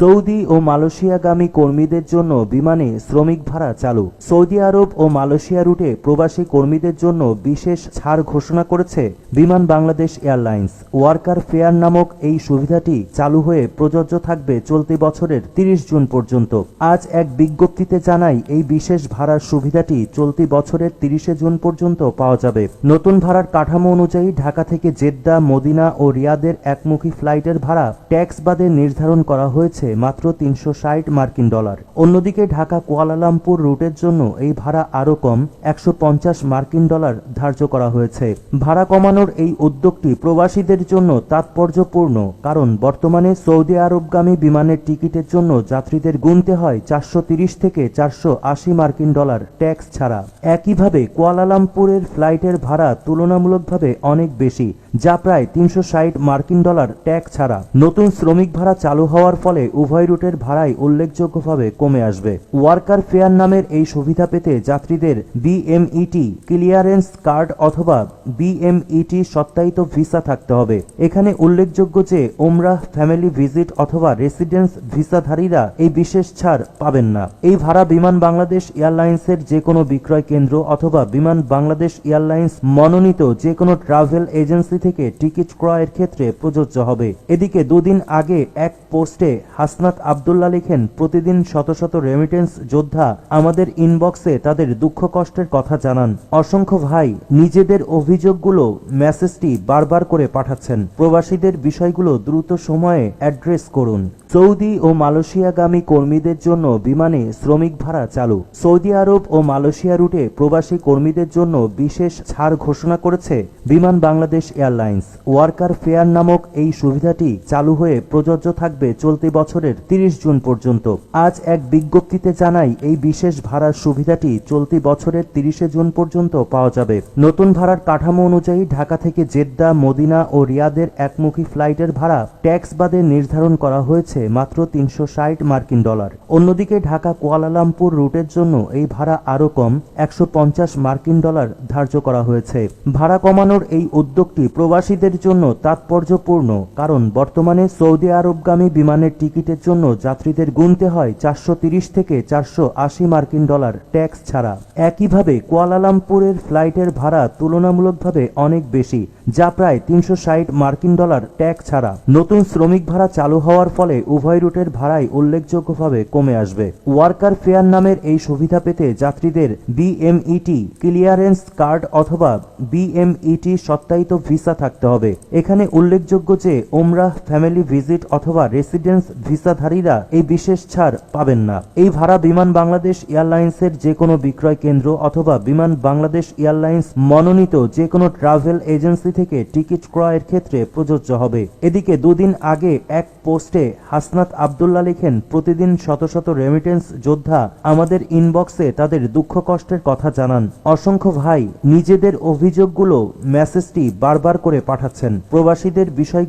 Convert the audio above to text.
Saudi ও মালয়েশিয়াগামী কর্মীদের জন্য বিমানে শ্রমিক ভাড়া চালু। সৌদি আরব ও মালয়েশিয়া রুটে প্রবাসী কর্মীদের জন্য বিশেষ ছাড় ঘোষণা করেছে বিমান বাংলাদেশ এয়ারলাইন্স। ওয়ার্কার ফেয়ার নামক এই সুবিধাটি চালু হয়ে প্রযোজ্য থাকবে চলতি বছরের তিরিশ জুন পর্যন্ত। আজ এক বিজ্ঞপ্তিতে জানাই এই বিশেষ ভাড়ার সুবিধাটি চলতি বছরের তিরিশে জুন পর্যন্ত পাওয়া যাবে। নতুন ভাড়ার কাঠামো অনুযায়ী ঢাকা থেকে জেদ্দা, মদিনা ও রিয়াদের একমুখী ফ্লাইটের ভাড়া ট্যাক্স বাদে নির্ধারণ করা হয়েছে। মাত্র তিনশো ষাট মার্কিন ডলার। অন্যদিকে ঢাকা কুয়ালালামপুর রুটের জন্য এই ভাড়া আরও কম, একশো পঞ্চাশ মার্কিন ডলার ধার্য করা হয়েছে। ভাড়া কমানোর এই উদ্যোগটি প্রবাসীদের জন্য তাৎপর্যপূর্ণ, কারণ বর্তমানে সৌদি আরবগামী বিমানের টিকিটের জন্য যাত্রীদের গুনতে হয় চারশো থেকে চারশো আশি মার্কিন ডলার ট্যাক্স ছাড়া। একইভাবে কুয়ালালামপুরের ফ্লাইটের ভাড়া তুলনামূলকভাবে অনেক বেশি, যা প্রায় তিনশো ষাট মার্কিন ডলার ট্যাক্স ছাড়া। নতুন শ্রমিক ভাড়া চালু হওয়ার ফলে উভয় রুটের ভাড়াই উল্লেখযোগ্যভাবে কমে আসবে। ওয়ার্কার ফেয়ার নামের এই সুবিধা পেতে যাত্রীদের বিএমইটি ক্লিয়ারেন্স কার্ড অথবা বিএমইটি সত্যায়িত ভিসা থাকতে হবে। এখানে উল্লেখযোগ্য যে ওমরাহ ফ্যামিলি ভিজিট অথবা রেসিডেন্স ভিসাধারীরা এই বিশেষ ছাড় পাবেন না। এই ভাড়া বিমান বাংলাদেশ এয়ারলাইন্সের যে কোনো বিক্রয় কেন্দ্র অথবা বিমান বাংলাদেশ এয়ারলাইন্স মনোনীত যে কোনো ট্রাভেল এজেন্সি থেকে টিকিট ক্রয়ের ক্ষেত্রে প্রযোজ্য হবে। এদিকে দুদিন আগে এক পোস্টে হাসনাত আবদুল্লাহ লিখেন, প্রতিদিন শত শত রেমিটেন্স যোদ্ধা আমাদের ইনবক্সে তাদের দুঃখ কষ্টের কথা জানান। অসংখ্য ভাই নিজেদের অভিযোগগুলো মেসেজটি বারবার করে পাঠাচ্ছেন। প্রবাসীদের বিষয়গুলো দ্রুত সময়ে অ্যাড্রেস করুন। সৌদি ও মালয়েশিয়াগামী কর্মীদের জন্য বিমানে শ্রমিক ভাড়া চালু। সৌদি আরব ও মালয়েশিয়া রুটে প্রবাসী কর্মীদের জন্য বিশেষ ছাড় ঘোষণা করেছে বিমান বাংলাদেশ এয়ারলাইন্স। ওয়ার্কার ফেয়ার নামক এই সুবিধাটি চালু হয়ে প্রযোজ্য থাকবে চলতি বছরের তিরিশ জুন পর্যন্ত। আজ এক বিজ্ঞপ্তিতে জানাই, এই বিশেষ ভাড়ার সুবিধাটি চলতি বছরের তিরিশে জুন পর্যন্ত পাওয়া যাবে। নতুন ভাড়ার কাঠামো অনুযায়ী ঢাকা থেকে জেদ্দা, মদিনা ও রিয়াদের একমুখী ফ্লাইটের ভাড়া ট্যাক্স বাদে নির্ধারণ করা হয়েছে মাত্র তিনশো ষাট মার্কিন ডলার। অন্যদিকে ঢাকা কুয়ালালামপুর রুটের জন্য এই ভাড়া আরও কম, একশো পঞ্চাশ মার্কিন ডলার ধার্য করা হয়েছে। ভাড়া কমানোর এই উদ্যোগটি প্রবাসীদের জন্য তাৎপর্যপূর্ণ, কারণ বর্তমানে সৌদি আরবগামী বিমানের টিকিটের জন্য যাত্রীদের গুনতে হয় চারশো থেকে চারশো আশি মার্কিন ডলার ট্যাক্স ছাড়া। একইভাবে কুয়ালালামপুরের ফ্লাইটের ভাড়া তুলনামূলকভাবে অনেক বেশি। যা প্রায় তিনশো ষাট মার্কিন ডলার ট্যাক্স ছাড়া নতুন শ্রমিক ভাড়া চালু হওয়ার ফলে উভয় রুটের ভাড়াই উল্লেখযোগ্যভাবে কমে আসবে। ওয়ার্কার ফেয়ার নামের এই সুবিধা পেতে যাত্রীদের বিএমইটি ক্লিয়ারেন্স কার্ড অথবা বিএমইটি সত্যায়িত ভিসা থাকতে হবে। এখানে উল্লেখযোগ্য যে ওমরাহ ফ্যামিলি ভিজিট অথবা রেসিডেন্স ভিসাধারীরা এই বিশেষ ছাড় পাবেন না। এই ভাড়া বিমান বাংলাদেশ এয়ারলাইন্সের যে কোনো বিক্রয় কেন্দ্র অথবা বিমান বাংলাদেশ এয়ারলাইন্স মনোনীত যে কোনো ট্রাভেল এজেন্সি থেকে টিকিট ক্রয়ের ক্ষেত্রে প্রযোজ্য হবে। এদিকে দুদিন আগে এক পোস্টে হাসনাত আবদুল্লাহ লিখেন, প্রতিদিন শত শত রেমিটেন্স যোদ্ধা আমাদের ইনবক্সে তাদের দুঃখ কষ্টের কথা জানান। অসংখ্য ভাই নিজেদের অভিযোগগুলো মেসেজটি বারবার করে পাঠাচ্ছেন। প্রবাসীদের বিষয়গুলো